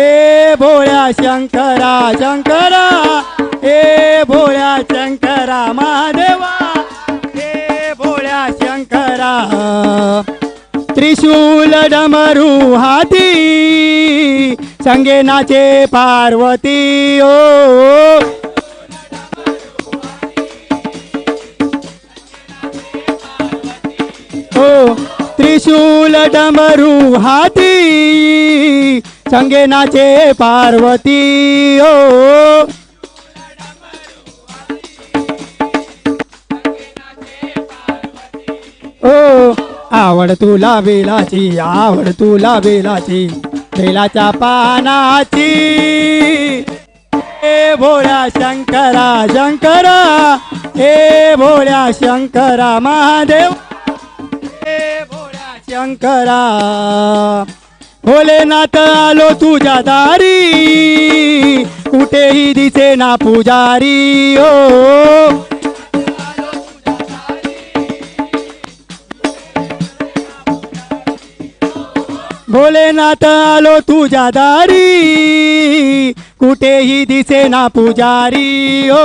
हे भोळ्या शंकरा शंकरा. हे भोळ्या शंकरा महादेवा. हे भोळ्या शंकरा. त्रिशूल डमरू हाती. संगे नाचे पार्वती ओ. ओ त्रिशूल डमरू हाती. संगे नाचे पार्वती ओ. ओ आवड तुला बेलाची आवड तुला बेलाची बेलाच्या पानाची. हे भोळ्या शंकरा शंकरा. हे भोळ्या शंकरा महादेव. हे भोळ्या शंकरा. भोलेनाथ आलो तुझ्या दारी कुठेही दिसे ना पुजारी हो भोलेनाथ आलो तुझ्या दारी कुठेही दिसे ना पुजारी हो